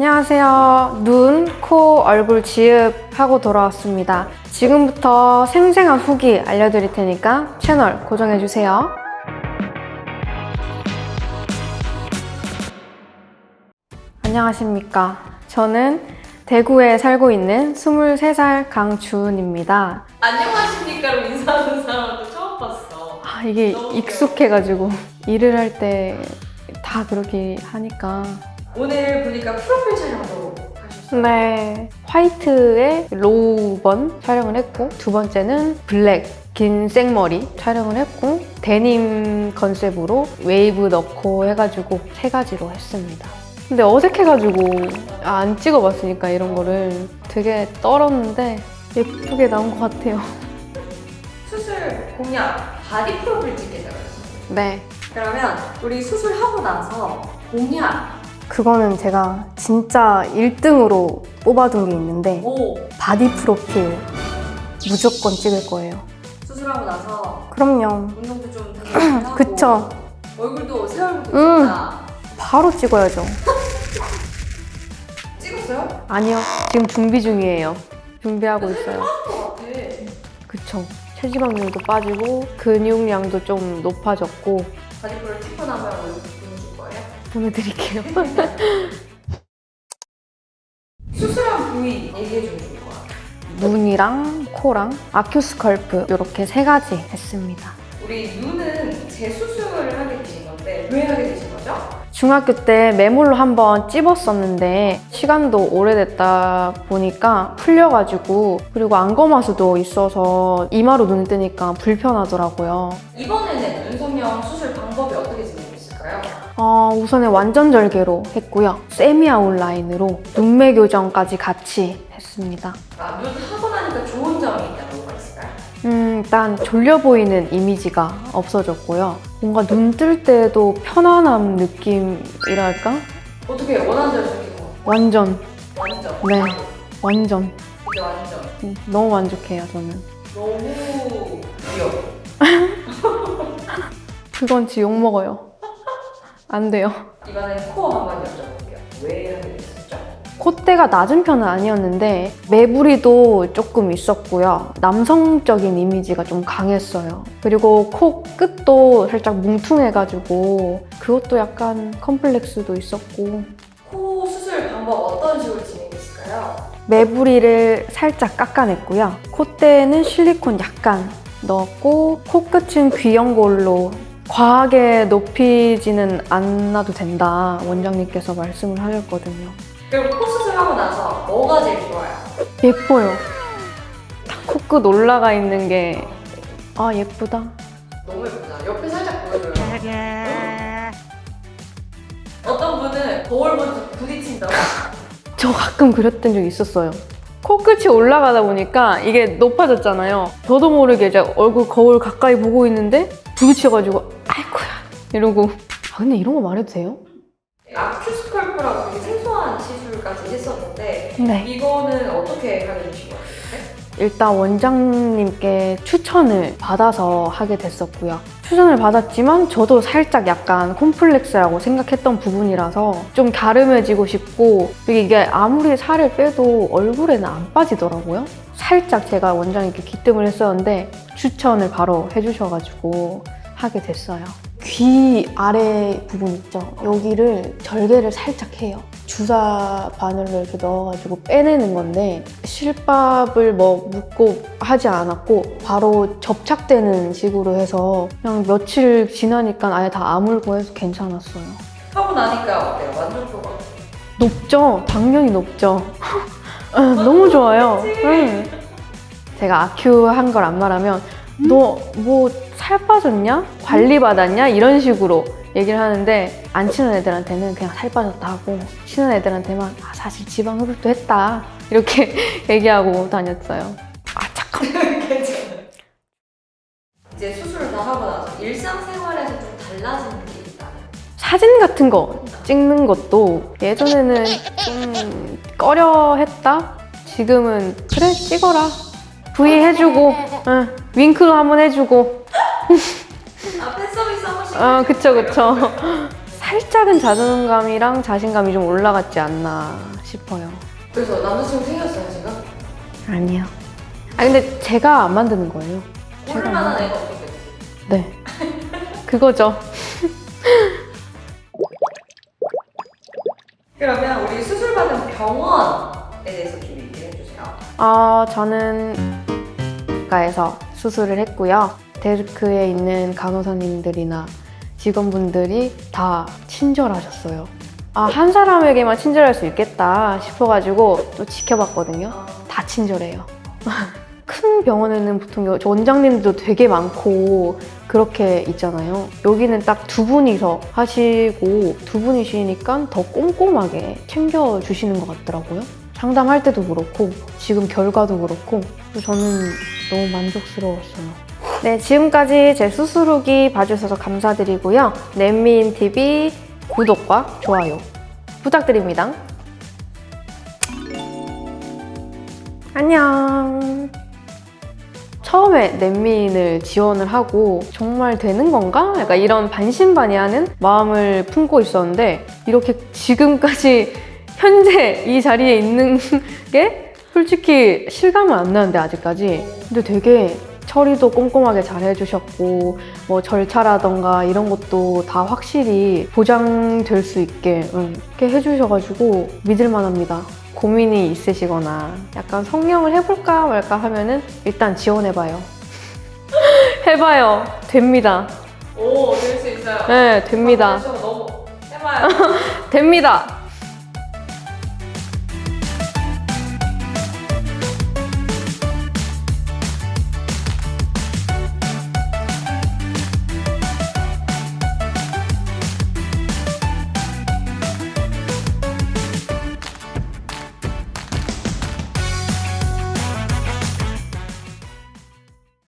안녕하세요. 눈, 코, 얼굴 지읍하고 돌아왔습니다. 지금부터 생생한 후기 알려드릴 테니까 채널 고정해주세요. 안녕하십니까. 저는 대구에 살고 있는 23살 강주은입니다. 안녕하십니까로 인사하는 사람도 처음 봤어. 아, 이게 익숙해가지고 일을 할 때 다 그렇게 하니까 오늘 보니까 프로필 촬영도 하셨어요. 네. 화이트의 로우 번 촬영을 했고, 두 번째는 블랙, 긴 생머리 촬영을 했고, 데님 컨셉으로 웨이브 넣고 해가지고 세 가지로 했습니다. 근데 어색해가지고 아, 안 찍어봤으니까 이런 거를 되게 떨었는데 예쁘게 나온 것 같아요. 수술 공약 바디 프로필 찍겠다고 했어. 네. 그러면 우리 수술하고 나서 공약 그거는 제가 진짜 1등으로 뽑아둔 게 있는데, 오 바디 프로필 무조건 찍을 거예요. 수술하고 나서 그럼요. 운동도 좀 하고 그쵸. 얼굴도 새 얼굴도 음. 바로 찍어야죠. 찍었어요? 아니요. 지금 준비 중이에요. 준비하고 있어요. 것 같아. 그쵸. 체지방률도 빠지고 근육량도 좀 높아졌고 바디 프로필 찍고 나면 얼굴 보내드릴게요. 수술한 부위 얘기해 주면 좋을 것 같아. 눈이랑 코랑 아큐스컬프 이렇게 세 가지 했습니다. 우리 눈은 재수술을 하게 되신 건데 왜 하게 되신 거죠? 중학교 때 매몰로 한번 찝었었는데 시간도 오래됐다 보니까 풀려가지고 그리고 안검하수도 있어서 이마로 눈 뜨니까 불편하더라고요. 이번에는 눈성형 수술 방 어, 우선은 완전 절개로 했고요. 세미 아웃라인으로 눈매 교정까지 같이 했습니다. 아, 눈 하고 나니까 좋은 점이 있다면 뭐가 있을까요? 음, 일단 졸려 보이는 이미지가 없어졌고요. 뭔가 눈 뜰 때도 편안한 느낌이랄까? 어떻게 원하는 대로 생긴 거? 완전, 완전. 네. 완전. 이게 완전. 음, 너무 만족해요, 저는. 너무 귀여워. 그건 지 욕먹어요. 안 돼요. 이번엔 코 한번 여쭤볼게요. 왜 하게 됐었죠? 콧대가 낮은 편은 아니었는데 매부리도 조금 있었고요. 남성적인 이미지가 좀 강했어요. 그리고 코 끝도 살짝 뭉퉁해가지고 그것도 약간 컴플렉스도 있었고 코 수술 방법 어떤 식으로 진행했을까요? 매부리를 살짝 깎아냈고요. 콧대는 실리콘 약간 넣었고 코끝은 귀연골로 과하게 높이지는 않아도 된다 원장님께서 말씀을 하셨거든요. 그럼 코 수술하고 나서 뭐가 제일 좋아요? 예뻐요. 딱 코끝 올라가 있는 게아 예쁘다. 너무 예쁘다. 옆에 살짝 보여줘요. 어떤 분은 거울 보면서 부딪힌다고. 저 가끔 그랬던 적 있었어요. 코끝이 올라가다 보니까 이게 높아졌잖아요. 저도 모르게 이제 얼굴 거울 가까이 보고 있는데 부딪혀가지고 아이고야 이러고 아 근데 이런 거 말해도 돼요? 아큐스컬프라고 되게 생소한 시술까지 했었는데 네. 이거는 어떻게 하게 되신 거예요? 일단 원장님께 추천을 받아서 하게 됐었고요. 추천을 받았지만 저도 살짝 약간 콤플렉스라고 생각했던 부분이라서 좀 갸름해지고 싶고 이게 아무리 살을 빼도 얼굴에는 안 빠지더라고요. 살짝 제가 원장님께 기뜸을 했었는데 추천을 바로 해주셔가지고 하게 됐어요. 귀 아래 부분 있죠? 여기를 절개를 살짝 해요. 주사 바늘로 이렇게 넣어가지고 빼내는 건데 실밥을 뭐 묶고 하지 않았고 바로 접착되는 식으로 해서 그냥 며칠 지나니까 아예 다 아물고 해서 괜찮았어요. 하고 나니까 어때요? 만족도가? 높죠? 당연히 높죠. 아, 너무 좋아요. 응. 제가 아큐 한 걸 안 말하면 너 뭐 살 빠졌냐? 관리 받았냐? 이런 식으로 얘기를 하는데 안 친한 애들한테는 그냥 살 빠졌다 하고 친한 애들한테만 아, 사실 지방 흡입도 했다 이렇게 얘기하고 다녔어요. 아 잠깐. 괜찮아요. 이제 수술을 다 하고 나서 일상생활에서 좀 달라진 게 있다면? 사진 같은 거 찍는 것도 예전에는 좀 꺼려 했다? 지금은 그래 찍어라. V 해주고, 응, 윙크도 한번 해주고, 아, 팬 서비스 한 번씩 어, 그쵸, 그쵸. 살짝은 자존감이랑 자신감이 좀 올라갔지 않나 싶어요. 그래서 남자친구 생겼어요 지금? 아니요. 아 근데 제가 안 만드는 거예요. 고를 만한 애가 없겠지. 네. 그거죠. 그러면 우리 수술 받은 병원에 대해서 좀 얘기해 주세요. 아, 저는 가에서 수술을 했고요. 데스크에 있는 간호사님들이나 직원분들이 다 친절하셨어요. 아, 한 사람에게만 친절할 수 있겠다 싶어가지고 또 지켜봤거든요. 다 친절해요. 큰 병원에는 보통 여- 원장님들도 되게 많고 그렇게 있잖아요. 여기는 딱 두 분이서 하시고 두 분이시니까 더 꼼꼼하게 챙겨주시는 것 같더라고요. 상담할 때도 그렇고 지금 결과도 그렇고 저는 너무 만족스러웠어요. 네, 지금까지 제 후기 봐주셔서 감사드리고요. 넷미인TV 구독과 좋아요 부탁드립니다. 안녕. 처음에 넷미인을 지원을 하고 정말 되는 건가? 약간 이런 반신반의하는 마음을 품고 있었는데 이렇게 지금까지 현재 이 자리에 있는 게 솔직히 실감은 안 나는데 아직까지 근데 되게 처리도 꼼꼼하게 잘 해주셨고 뭐 절차라던가 이런 것도 다 확실히 보장될 수 있게 응, 이렇게 해주셔가지고 믿을만합니다. 고민이 있으시거나 약간 성형을 해볼까 말까 하면은 일단 지원해봐요. 해봐요. 됩니다. 오, 될 수 있어요. 네, 됩니다. 너무 해봐요. 됩니다.